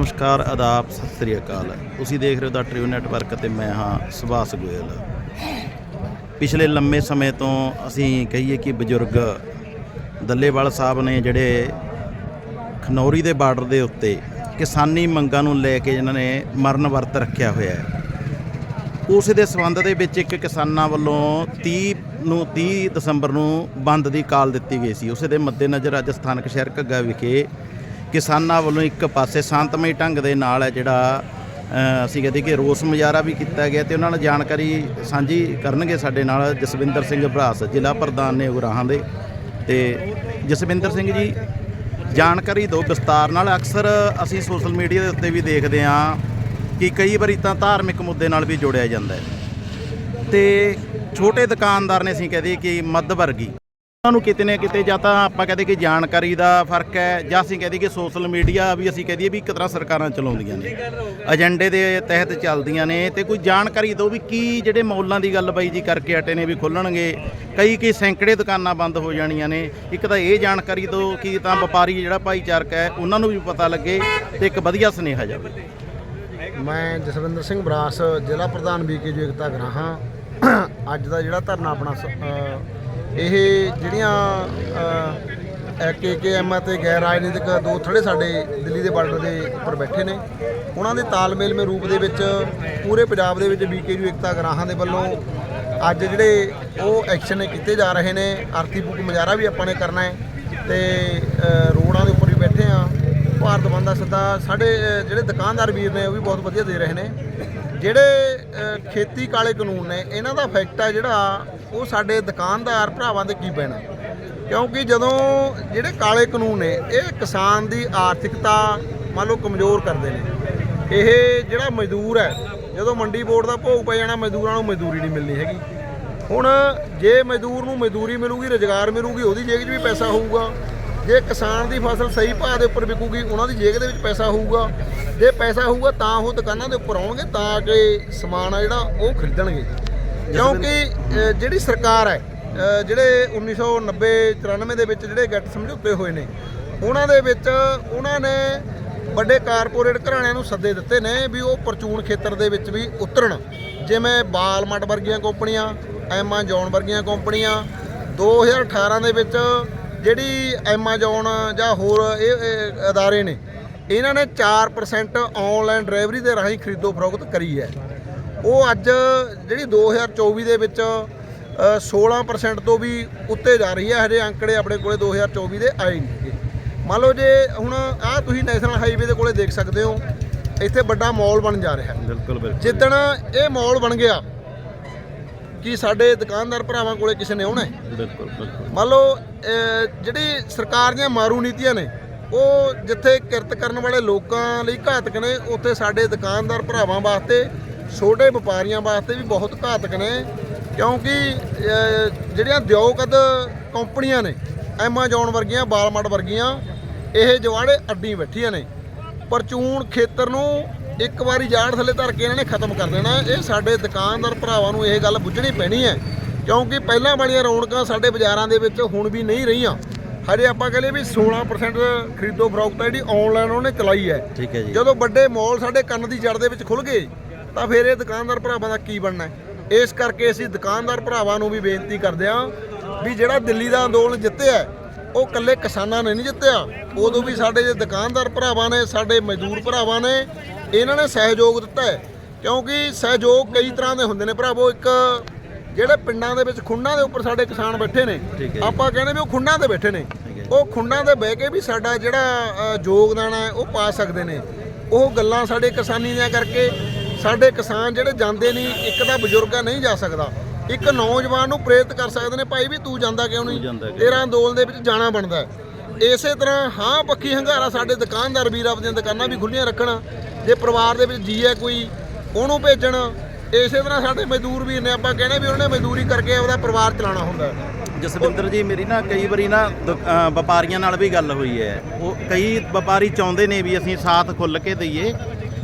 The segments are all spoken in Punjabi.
ਨਮਸਕਾਰ ਆਦਾਬ ਸਤਿ ਸ੍ਰੀ ਅਕਾਲ। ਤੁਸੀਂ ਦੇਖ ਰਹੇ ਹੋ ਦਾ ਟ੍ਰਿਊ ਨੈਟਵਰਕ ਤੇ ਮੈਂ ਹਾਂ ਸੁਭਾਸ਼ ਗੋਇਲ। ਪਿਛਲੇ ਲੰਮੇ ਸਮੇਂ ਤੋਂ ਅਸੀਂ ਕਹੀਏ ਕਿ ਬਜ਼ੁਰਗ ਦੱਲੇਵਾਲ ਸਾਹਿਬ ਨੇ ਜਿਹੜੇ ਖਨੌਰੀ ਦੇ ਬਾਰਡਰ ਦੇ ਉੱਤੇ ਕਿਸਾਨੀ ਮੰਗਾਂ ਨੂੰ ਲੈ ਕੇ ਜਿਨ੍ਹਾਂ ਨੇ ਮਰਨ ਵਰਤ ਰੱਖਿਆ ਹੋਇਆ ਹੈ। ਉਸ ਦੇ ਸੰਬੰਧ ਦੇ ਵਿੱਚ ਇੱਕ ਕਿਸਾਨਾਂ ਵੱਲੋਂ 30 ਨੂੰ 30 ਦਸੰਬਰ ਨੂੰ ਬੰਦ ਦੀ ਕਾਲ ਦਿੱਤੀ ਗਈ ਸੀ। ਉਸ ਦੇ ਮੱਦੇਨਜ਼ਰ ਅੱਜ ਸਥਾਨਕ ਸ਼ਹਿਰ ਘੱਗਾ ਵਿਖੇ ਕਿਸਾਨਾਂ ਵੱਲੋਂ ਇੱਕ ਪਾਸੇ ਸ਼ਾਂਤਮਈ ਢੰਗ ਦੇ ਨਾਲ ਹੈ ਜਿਹੜਾ ਅ, ਅਸੀਂ ਕਹਿੰਦੇ ਕਿ ਰੋਸ ਮੁਜ਼ਾਹਰਾ ਵੀ ਕੀਤਾ ਗਿਆ ਤੇ ਉਹਨਾਂ ਨਾਲ ਜਾਣਕਾਰੀ ਸਾਂਝੀ ਕਰਨਗੇ ਸਾਡੇ ਨਾਲ ਜਸਵਿੰਦਰ ਸਿੰਘ ਭਰਾਸ ਜ਼ਿਲ੍ਹਾ ਪ੍ਰਧਾਨ ਨੇ ਉਗਰਾਹਾਂ ਦੇ। ਤੇ ਜਸਵਿੰਦਰ ਸਿੰਘ ਜੀ ਜਾਣਕਾਰੀ ਦਿਓ ਵਿਸਤਾਰ ਨਾਲ। ਅਕਸਰ ਅਸੀਂ ਸੋਸ਼ਲ ਮੀਡੀਆ ਦੇ ਉੱਤੇ ਵੀ ਦੇਖਦੇ ਹਾਂ ਕਿ ਕਈ ਵਾਰੀ ਤਾਂ ਧਾਰਮਿਕ ਮੁੱਦੇ ਨਾਲ ਵੀ ਜੋੜਿਆ ਜਾਂਦਾ ਹੈ। ਤੇ ਛੋਟੇ ਦੁਕਾਨਦਾਰ ਨੇ ਅਸੀਂ ਕਹਦੇ ਕਿ ਮੱਧ ਵਰਗੀ ਉਹਨਾਂ ਨੂੰ ਕਿਤੇ ਨਾ ਕਿਤੇ ਜਾਂ ਤਾਂ ਆਪਾਂ ਕਹਦੇ ਕਿ ਜਾਣਕਾਰੀ ਦਾ ਫ਼ਰਕ ਹੈ ਜਾਂ ਅਸੀਂ ਕਹਦੇ ਕਿ ਸੋਸ਼ਲ ਮੀਡੀਆ ਵੀ ਅਸੀਂ ਕਹਦੇ ਵੀ ਇੱਕ ਤਰ੍ਹਾਂ ਸਰਕਾਰਾਂ ਚਲਾਉਂਦੀਆਂ ਨੇ। ਏਜੰਡੇ ਦੇ ਤਹਿਤ ਚੱਲਦੀਆਂ ਨੇ ਤੇ ਕੋਈ ਜਾਣਕਾਰੀ ਦਿਓ ਵੀ ਕੀ ਜਿਹੜੇ ਮੌਲਾਂ ਦੀ ਗੱਲ ਬਾਈ ਜੀ ਕਰਕੇ ਹਟੇ ਨੇ ਵੀ ਖੁੱਲਣਗੇ। ਕਈ ਕਈ ਸੈਂਕੜੇ ਦੁਕਾਨਾਂ ਬੰਦ ਹੋ ਜਾਣੀਆਂ ਨੇ। ਇੱਕ ਤਾਂ ਇਹ ਜਾਣਕਾਰੀ ਦਿਓ ਕਿ ਤਾਂ ਵਪਾਰੀ ਜਿਹੜਾ ਭਾਈਚਾਰਕ ਹੈ ਉਹਨਾਂ ਨੂੰ ਵੀ ਪਤਾ ਲੱਗੇ ਤੇ ਇੱਕ ਵਧੀਆ ਸੁਨੇਹਾ ਜਾਵੇ। ਮੈਂ ਜਸਵਿੰਦਰ ਸਿੰਘ ਬਰਾਸ ਜ਼ਿਲ੍ਹਾ ਪ੍ਰਧਾਨ ਬੀਕੇ ਜੋ ਏਕਤਾ ਗਰਾਹਾਂ। ਅੱਜ ਦਾ ਜਿਹੜਾ ਧਰਨਾ ਆਪਣਾ ਸ- ਇਹ ਜਿਹੜੀਆਂ ਕੇਕੇਐਮ ਅਤੇ ਗੈਰ ਰਾਜਨੀਤਿਕ ਦੋ ਥੜੇ ਸਾਡੇ ਦਿੱਲੀ ਦੇ ਬਾਰਡਰ ਦੇ ਉੱਪਰ ਬੈਠੇ ਨੇ। ਉਹਨਾਂ ਦੇ ਤਾਲਮੇਲਮੇ ਰੂਪ ਦੇ ਵਿੱਚ ਪੂਰੇ ਪੰਜਾਬ ਦੇ ਵਿੱਚ ਬੀਕੇ ਜੋ ਏਕਤਾ ਗਰਾਹਾਂ ਦੇ ਵੱਲੋਂ ਅੱਜ ਜਿਹੜੇ ਉਹ ਐਕਸ਼ਨ ਕੀਤੇ ਜਾ ਰਹੇ ਨੇ ਆਰਥੀ ਬੁੱਕ ਮੁਜ਼ਾਹਰਾ ਵੀ ਆਪਾਂ ਨੇ ਕਰਨਾ ਹੈ ਤੇ ਰੋਡਾਂ ਦੇ ਉੱਪਰ ਵੀ ਬੈਠੇ ਆ ਭਾਰਤ ਬੰਦ ਦਾ ਸੱਦਾ ਸਾਡੇ ਜਿਹੜੇ ਦੁਕਾਨਦਾਰ ਵੀਰ ਨੇ ਉਹ ਵੀ ਬਹੁਤ ਵਧੀਆ ਦੇ ਰਹੇ ਨੇ। ਜਿਹੜੇ ਖੇਤੀ ਕਾਲੇ ਕਾਨੂੰਨ ਨੇ, ਇਹਨਾਂ ਦਾ ਇਫੈਕਟ ਹੈ ਜਿਹੜਾ ਉਹ ਸਾਡੇ ਦੁਕਾਨਦਾਰ ਭਰਾਵਾਂ ਤੇ ਕੀ ਪੈਣਾ? ਕਿਉਂਕਿ ਜਦੋਂ ਜਿਹੜੇ ਕਾਲੇ ਕਾਨੂੰਨ ਨੇ, ਇਹ ਕਿਸਾਨ ਦੀ ਆਰਥਿਕਤਾ ਮੰਨ ਲਓ ਕਮਜ਼ੋਰ ਕਰਦੇ ਨੇ। ਇਹ ਜਿਹੜਾ ਮਜ਼ਦੂਰ ਹੈ, ਜਦੋਂ ਮੰਡੀ ਬੋਰਡ ਦਾ ਭੋਗ ਪੈ ਜਾਣਾ, ਮਜ਼ਦੂਰਾਂ ਨੂੰ ਮਜ਼ਦੂਰੀ ਨਹੀਂ ਮਿਲਣੀ ਹੈਗੀ। ਹੁਣ ਜੇ ਮਜ਼ਦੂਰ ਨੂੰ ਮਜ਼ਦੂਰੀ ਮਿਲੂਗੀ, ਰੋਜ਼ਗਾਰ ਮਿਲੂਗੀ, ਉਹਦੀ ਜੇਬ 'ਚ ਵੀ ਪੈਸਾ ਹੋਊਗਾ। ਜੇ ਕਿਸਾਨ ਦੀ ਫਸਲ ਸਹੀ ਭਾਅ ਦੇ ਉੱਪਰ ਵਿਕੂਗੀ, ਉਹਨਾਂ ਦੀ ਜੇਬ ਦੇ ਵਿੱਚ ਪੈਸਾ ਹੋਊਗਾ। ਜੇ ਪੈਸਾ ਹੋਊਗਾ ਤਾਂ ਉਹ ਦੁਕਾਨਾਂ ਦੇ ਉੱਪਰ ਆਉਣਗੇ, ਤਾਂ ਕਿ ਸਮਾਨ ਆ ਜਿਹੜਾ, ਉਹ ਖਰੀਦਣਗੇ। ਕਿਉਂਕਿ ਅ, ਜਿਹੜੀ ਸਰਕਾਰ ਹੈ ਅ, ਜਿਹੜੇ 1990 94 ਦੇ ਵਿੱਚ ਜਿਹੜੇ ਗੱਟ ਸਮਝੌਤੇ ਹੋਏ ਨੇ ਉਹਨਾਂ ਦੇ ਵਿੱਚ ਉਹਨਾਂ ਨੇ ਵੱਡੇ ਕਾਰਪੋਰੇਟ ਘਰਾਣਿਆਂ ਨੂੰ ਸੱਦੇ ਦਿੱਤੇ ਨੇ ਵੀ ਉਹ ਪ੍ਰਚੂਨ ਖੇਤਰ ਦੇ ਵਿੱਚ ਵੀ ਉਤਰਨ। ਜਿਵੇਂ ਬਾਲਮਟ ਵਰਗੀਆਂ ਕੰਪਨੀਆਂ ਐਮਾਜ਼ੋਨ ਵਰਗੀਆਂ ਕੰਪਨੀਆਂ 2018 ਦੇ ਵਿੱਚ ਜਿਹੜੀ ਐਮਾਜ਼ੋਨ ਜਾਂ ਹੋਰ ਇਹ ਇਹ ਅਦਾਰੇ ਨੇ ਇਹਨਾਂ ਨੇ 4% ਆਨਲਾਈਨ ਡਿਲੀਵਰੀ ਦੇ ਰਾਹੀਂ ਖਰੀਦੋ ਫਰੋਖਤ ਕਰੀ ਹੈ। ਉਹ ਅੱਜ ਜਿਹੜੀ 2024 ਦੇ ਵਿੱਚ ਅ, 16% ਤੋਂ ਵੀ ਉੱਤੇ ਜਾ ਰਹੀ ਹੈ। ਹਜੇ ਅੰਕੜੇ ਆਪਣੇ ਕੋਲੇ 2024 ਦੇ ਆਏ ਨਹੀਂ ਮੰਨ ਲਓ ਜੇ ਹੁਣ ਆਹ ਤੁਸੀਂ ਨੈਸ਼ਨਲ ਹਾਈਵੇ ਦੇ ਕੋਲੇ ਦੇਖ ਸਕਦੇ ਹੋ ਇੱਥੇ ਵੱਡਾ ਮਾਲ ਬਣ ਜਾ ਰਿਹਾ। ਬਿਲਕੁਲ ਬਿਲਕੁਲ। ਜਿੱਦਣ ਇਹ ਮਾਲ ਬਣ ਗਿਆ ਕੀ ਸਾਡੇ ਦੁਕਾਨਦਾਰ ਭਰਾਵਾਂ ਕੋਲੇ ਕਿਸੇ ਨੇ ਆਉਣਾ ਹੈ? ਬਿਲਕੁਲ ਬਿਲਕੁਲ। ਮੰਨ ਲਓ ਜਿਹੜੀ ਸਰਕਾਰ ਦੀਆਂ ਮਾਰੂ ਨੀਤੀਆਂ ਨੇ ਉਹ ਜਿੱਥੇ ਕਿਰਤ ਕਰਨ ਵਾਲੇ ਲੋਕਾਂ ਲਈ ਘਾਤਕ ਨੇ ਉੱਥੇ ਸਾਡੇ ਦੁਕਾਨਦਾਰ ਭਰਾਵਾਂ ਵਾਸਤੇ ਛੋਟੇ ਵਪਾਰੀਆਂ ਵਾਸਤੇ ਵੀ ਬਹੁਤ ਘਾਤਕ ਨੇ ਕਿਉਂਕਿ ਜਿਹੜੀਆਂ ਦਿਓਕਦ ਕੰਪਨੀਆਂ ਨੇ ਐਮਾਜ਼ੋਨ ਵਰਗੀਆਂ ਬਾਲਮਟ ਵਰਗੀਆਂ ਇਹ ਜਵਾੜੇ ਅੱਡੀ ਬੈਠੀਆਂ ਨੇ। ਪਰਚੂਨ ਖੇਤਰ ਨੂੰ ਇੱਕ ਵਾਰੀ ਜਾੜ ਥੱਲੇ ਧਰ ਕੇ ਇਹਨਾਂ ਨੇ ਖਤਮ ਕਰ ਦੇਣਾ। ਇਹ ਸਾਡੇ ਦੁਕਾਨਦਾਰ ਭਰਾਵਾਂ ਨੂੰ ਇਹ ਗੱਲ ਬੁੱਝਣੀ ਪੈਣੀ ਹੈ ਕਿਉਂਕਿ ਪਹਿਲਾਂ ਵਾਲੀਆਂ ਰੌਣਕਾਂ ਸਾਡੇ ਬਾਜ਼ਾਰਾਂ ਦੇ ਵਿੱਚ ਹੁਣ ਵੀ ਨਹੀਂ ਰਹੀਆਂ। ਹਜੇ ਆਪਾਂ ਕਹਿੰਦੇ ਵੀ 16% ਖਰੀਦੋ ਫਰੋਖਤ ਜਿਹੜੀ ਆਨਲਾਈਨ ਉਹਨੇ ਚਲਾਈ ਹੈ। ਠੀਕ ਹੈ ਜੀ। ਜਦੋਂ ਵੱਡੇ ਮਾਲ ਸਾਡੇ ਕੰਨ ਦੀ ਜੜ ਦੇ ਵਿੱਚ ਖੁੱਲ ਗਏ ਤਾਂ ਫਿਰ ਇਹ ਦੁਕਾਨਦਾਰ ਭਰਾਵਾਂ ਦਾ ਕੀ ਬਣਨਾ ਹੈ? ਇਸ ਕਰਕੇ ਅਸੀਂ ਦੁਕਾਨਦਾਰ ਭਰਾਵਾਂ ਨੂੰ ਵੀ ਬੇਨਤੀ ਕਰਦੇ ਹਾਂ ਵੀ ਜਿਹੜਾ ਦਿੱਲੀ ਦਾ ਅੰਦੋਲਨ ਜਿੱਤਿਆ ਉਹ ਇਕੱਲੇ ਕਿਸਾਨਾਂ ਨੇ ਨਹੀਂ ਜਿੱਤਿਆ। ਉਦੋਂ ਵੀ ਸਾਡੇ ਜੇ ਦੁਕਾਨਦਾਰ ਭਰਾਵਾਂ ਨੇ ਸਾਡੇ ਮਜ਼ਦੂਰ ਭਰਾਵਾਂ ਨੇ ਇਹਨਾਂ ਨੇ ਸਹਿਯੋਗ ਦਿੱਤਾ ਹੈ। ਕਿਉਂਕਿ ਸਹਿਯੋਗ ਕਈ ਤਰ੍ਹਾਂ ਦੇ ਹੁੰਦੇ ਨੇ ਭਰਾਵੋ। ਇੱਕ ਜਿਹੜੇ ਪਿੰਡਾਂ ਦੇ ਵਿੱਚ ਖੁੰਡਾਂ ਦੇ ਉੱਪਰ ਸਾਡੇ ਕਿਸਾਨ ਬੈਠੇ ਨੇ। ਆਪਾਂ ਕਹਿੰਦੇ ਵੀ ਉਹ ਖੁੰਡਾਂ ਤੇ ਬੈਠੇ ਨੇ। ਉਹ ਖੁੰਡਾਂ ਤੇ ਬਹਿ ਕੇ ਵੀ ਸਾਡਾ ਜਿਹੜਾ ਯੋਗਦਾਨ ਹੈ ਉਹ ਪਾ ਸਕਦੇ ਨੇ। ਉਹ ਗੱਲਾਂ ਸਾਡੇ ਕਿਸਾਨੀ ਦੀਆਂ ਕਰਕੇ ਸਾਡੇ ਕਿਸਾਨ ਜਿਹੜੇ ਜਾਂਦੇ ਨਹੀਂ ਇੱਕ ਤਾਂ ਬਜ਼ੁਰਗਾ ਨਹੀਂ ਜਾ ਸਕਦਾ। ਇੱਕ ਨੌਜਵਾਨ ਨੂੰ ਪ੍ਰੇਰਿਤ ਕਰ ਸਕਦੇ ਨੇ ਭਾਈ ਵੀ ਤੂੰ ਜਾਂਦਾ ਕਿਉਂ ਨਹੀਂ? ਤੇਰਾ ਅੰਦੋਲਨ ਦੇ ਵਿੱਚ ਜਾਣਾ ਬਣਦਾ। ਇਸੇ ਤਰ੍ਹਾਂ ਹਾਂ ਪੱਖੀ ਹੰਗਾਰਾ ਸਾਡੇ ਦੁਕਾਨਦਾਰ ਵੀਰ ਆਪਣੀਆਂ ਦੁਕਾਨਾਂ ਵੀ ਖੁੱਲੀਆਂ ਰੱਖਣ। ਜੇ ਪਰਿਵਾਰ ਦੇ ਵਿੱਚ ਜੀ ਹੈ ਕੋਈ ਉਹਨੂੰ ਭੇਜਣ। ਇਸੇ ਤਰ੍ਹਾਂ ਸਾਡੇ ਮਜ਼ਦੂਰ ਵੀਰ ਨੇ ਆਪਾਂ ਕਹਿੰਦੇ ਵੀ ਉਹਨੇ ਮਜ਼ਦੂਰੀ ਕਰਕੇ ਆਪਦਾ ਪਰਿਵਾਰ ਚਲਾਉਣਾ ਹੁੰਦਾ ਜਸਵਿੰਦਰ ਜੀ ਮੇਰੀ ਨਾ ਕਈ ਵਾਰੀ ਨਾ ਵਪਾਰੀਆਂ ਨਾਲ ਵੀ ਗੱਲ ਹੋਈ ਹੈ। ਉਹ ਕਈ ਵਪਾਰੀ ਚਾਹੁੰਦੇ ਨੇ ਵੀ ਅਸੀਂ ਸਾਥ ਖੁੱਲ ਕੇ ਦਈਏ।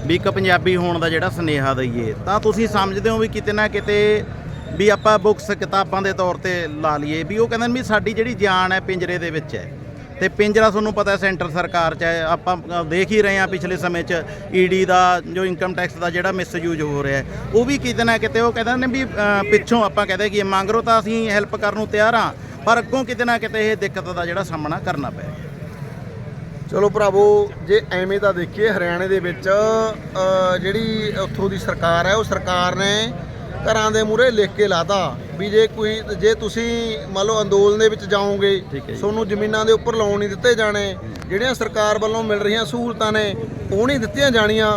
ਵੀ ਇੱਕ ਪੰਜਾਬੀ ਹੋਣ ਦਾ ਜਿਹੜਾ ਸਨੇਹਾ ਦਈਏ, ਤਾਂ ਤੁਸੀਂ ਸਮਝਦੇ ਹੋ ਵੀ ਕਿਤੇ ਨਾ ਕਿਤੇ ਵੀ ਆਪਾਂ ਬੁੱਕਸ ਕਿਤਾਬਾਂ ਦੇ ਤੌਰ ਤੇ ਲਾ ਲਈਏ ਵੀ ਉਹ ਕਹਿੰਦੇ ਨੇ ਵੀ ਸਾਡੀ ਜਿਹੜੀ ਜਾਨ ਹੈ ਪਿੰਜਰੇ ਦੇ ਵਿੱਚ ਹੈ। ਤੇ ਪਿੰਜਰਾ ਤੁਹਾਨੂੰ ਪਤਾ ਸੈਂਟਰ ਸਰਕਾਰ ਚ ਹੈ, ਆਪਾਂ ਦੇਖ ਹੀ ਰਹੇ ਹਾਂ ਪਿਛਲੇ ਸਮੇਂ ਚ ਈਡੀ ਦਾ, ਜੋ ਇਨਕਮ ਟੈਕਸ ਦਾ ਜਿਹੜਾ ਮਿਸਯੂਜ਼ ਹੋ ਰਿਹਾ ਹੈ, ਉਹ ਵੀ ਕਿਤੇ ਨਾ ਕਿਤੇ ਉਹ ਕਹਿੰਦੇ ਨੇ ਵੀ ਪਿੱਛੋਂ ਆਪਾਂ ਕਹਦੇ ਕਿ ਮੰਗਰੋ ਤਾਂ ਅਸੀਂ ਹੈਲਪ ਕਰਨ ਨੂੰ ਤਿਆਰ ਹਾਂ, ਪਰ ਅੱਗੋਂ ਕਿਤੇ ਨਾ ਕਿਤੇ ਇਹ ਦਿੱਕਤ ਦਾ ਜਿਹੜਾ ਸਾਹਮਣਾ ਕਰਨਾ ਪੈ ਚਲੋ ਭਰਾਵੋ ਜੇ ਐਵੇਂ ਤਾਂ ਦੇਖੀਏ ਹਰਿਆਣੇ ਦੇ ਵਿੱਚ ਜਿਹੜੀ ਉੱਥੋਂ ਦੀ ਸਰਕਾਰ ਹੈ ਉਹ ਸਰਕਾਰ ਨੇ ਘਰਾਂ ਦੇ ਮੂਹਰੇ ਲਿਖ ਕੇ ਲਾਤਾ ਵੀ ਜੇ ਕੋਈ ਜੇ ਤੁਸੀਂ ਮੰਨ ਲਓ ਅੰਦੋਲਨ ਦੇ ਵਿੱਚ ਜਾਓਗੇ। ਤੁਹਾਨੂੰ ਜ਼ਮੀਨਾਂ ਦੇ ਉੱਪਰ ਲੋਨ ਨਹੀਂ ਦਿੱਤੇ ਜਾਣੇ ਜਿਹੜੀਆਂ ਸਰਕਾਰ ਵੱਲੋਂ ਮਿਲ ਰਹੀਆਂ ਸਹੂਲਤਾਂ ਨੇ ਉਹ ਨਹੀਂ ਦਿੱਤੀਆਂ ਜਾਣੀਆਂ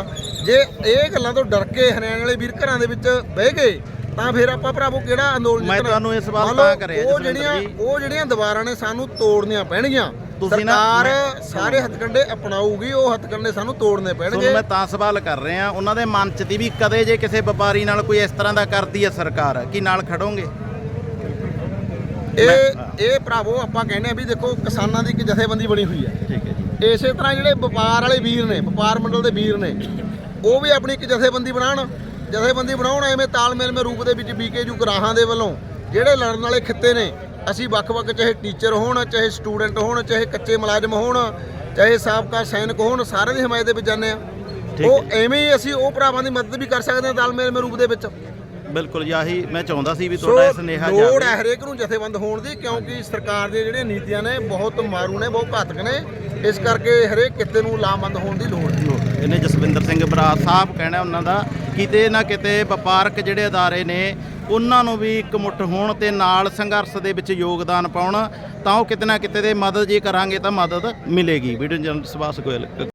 ਜੇ ਇਹ ਗੱਲਾਂ ਤੋਂ ਡਰ ਕੇ ਹਰਿਆਣੇ ਵਾਲੇ ਵੀਰ ਘਰਾਂ ਦੇ ਵਿੱਚ ਬਹਿ ਗਏ ਤਾਂ ਫਿਰ ਆਪਾਂ ਭਰਾਵੋ ਕਿਹੜਾ ਅੰਦੋਲਨ ਮੈਂ ਜਿੱਤਣਾ? ਤੁਹਾਨੂੰ ਇਹ ਸਵਾਲ ਤਾਂ ਕਰਿਆ ਉਹ ਜਿਹੜੀਆਂ। ਉਹ ਜਿਹੜੀਆਂ ਦੀਵਾਰਾਂ ਨੇ ਸਾਨੂੰ ਤੋੜਨੀਆਂ ਪੈਣਗੀਆਂ ਤੁਸੀਂ ਨਾ- ਸਰਕਾਰ ਸਾਰੇ ਹੱਥਕੰਡੇ ਅਪਣਾਊਗੀ ਉਹ ਹੱਥਕੰਡੇ ਸਾਨੂੰ ਤੋੜਨੇ ਤੁਹਾਨੂੰ ਪੈਣਗੇ। ਮੈਂ ਤਾਂ ਸਵਾਲ ਕਰ ਰਿਹਾ ਉਹਨਾਂ ਦੇ ਮਨ ਚ ਦੀ ਵੀ ਕਦੇ ਜੇ ਕਿਸੇ ਵਪਾਰੀ ਨਾਲ ਕੋਈ ਇਸ ਤਰ੍ਹਾਂ ਦਾ ਕਰਦੀ ਹੈ ਸਰਕਾਰ ਕੀ ਨਾਲ ਖੜੋਗੇ? ਇਹ ਇਹ ਭਰਾਵੋ ਆਪਾਂ ਕਹਿੰਦੇ ਆ ਵੀ ਦੇਖੋ ਕਿਸਾਨਾਂ ਦੀ ਇੱਕ ਜਥੇਬੰਦੀ ਬਣੀ ਹੋਈ ਹੈ। ਠੀਕ ਹੈ ਜੀ। ਇਸੇ ਤਰ੍ਹਾਂ ਜਿਹੜੇ ਵਪਾਰ ਵਾਲੇ ਵੀਰ ਨੇ ਵਪਾਰ ਮੰਡਲ ਦੇ ਵੀਰ ਨੇ ਉਹ ਵੀ ਆਪਣੀ ਇੱਕ ਜਥੇਬੰਦੀ ਬਣਾਉਣ। ਜਥੇਬੰਦੀ ਬਣਾਉਣ ਐਵੇਂ ਤਾਲਮੇਲ ਮੇ ਰੂਪ ਦੇ ਵਿੱਚ ਬੀਕੇਯੂ ਗਰਾਹਾਂ ਦੇ ਵੱਲੋਂ ਜਿਹੜੇ ਲੜਨ ਵਾਲੇ ਖਿੱਤੇ ਨੇ ਅਸੀਂ ਵੱਖ-ਵੱਖ ਚਾਹੇ ਟੀਚਰ ਹੋਣ ਚਾਹੇ ਸਟੂਡੈਂਟ ਹੋਣ ਚਾਹੇ ਕੱਚੇ ਮੁਲਾਜ਼ਮ ਹੋਣ ਚਾਹੇ ਸਾਬਕਾ ਸੈਨਿਕ ਹੋਣ ਸਾਰਿਆਂ ਦੀ ਹਮਾਇਤ ਦੇ ਵਿੱਚ ਜਾਂਦੇ ਆ ਉਹ ਐਵੇਂ ਹੀ ਅਸੀਂ ਉਹ ਭਰਾਵਾਂ ਦੀ ਮਦਦ ਵੀ ਕਰ ਸਕਦੇ ਹਾਂ ਤਾਲਮੇਲ ਰੂਪ ਦੇ ਵਿੱਚ। ਬਿਲਕੁਲ ਆਹੀ ਮੈਂ ਚਾਹੁੰਦਾ ਸੀ ਵੀ ਤੁਹਾਡਾ ਇਹ ਸੁਨੇਹਾ ਲੋੜ ਹੈ ਜਾਵੇ। ਹਰੇਕ ਨੂੰ ਜਥੇਬੰਦ ਹੋਣ ਦੀ ਕਿਉਂਕਿ ਸਰਕਾਰ ਦੀਆਂ ਜਿਹੜੀਆਂ ਨੀਤੀਆਂ ਨੇ ਬਹੁਤ ਮਾਰੂ ਨੇ ਬਹੁਤ ਘਾਤਕ ਨੇ। ਇਸ ਕਰਕੇ ਹਰੇਕ ਕਿਤੇ ਨੂੰ ਲਾਮਬੰਦ ਹੋਣ ਦੀ ਲੋੜ ਹੈ ਇਹਨੇ ਜਸਵਿੰਦਰ ਸਿੰਘ ਬਰਾੜ ਸਾਹਿਬ ਕਹਿਣਾ ਉਹਨਾਂ ਦਾ ਕਿਤੇ ਨਾ ਕਿਤੇ ਵਪਾਰਕ ਜਿਹੜੇ ਅਦਾਰੇ ਨੇ, ਉਹਨਾਂ ਨੂੰ ਵੀ ਇੱਕ ਮੁੱਠ ਹੋਣ ਤੇ ਨਾਲ ਸੰਘਰਸ਼ ਦੇ ਵਿੱਚ ਯੋਗਦਾਨ ਪਾਉਣ, ਤਾਂ ਉਹ ਕਿਤੇ ਨਾ ਕਿਤੇ ਦੇ ਮਦਦ ਜੇ ਕਰਾਂਗੇ ਤਾਂ ਮਦਦ ਮਿਲੇਗੀ। Video journalist Subhash Goyal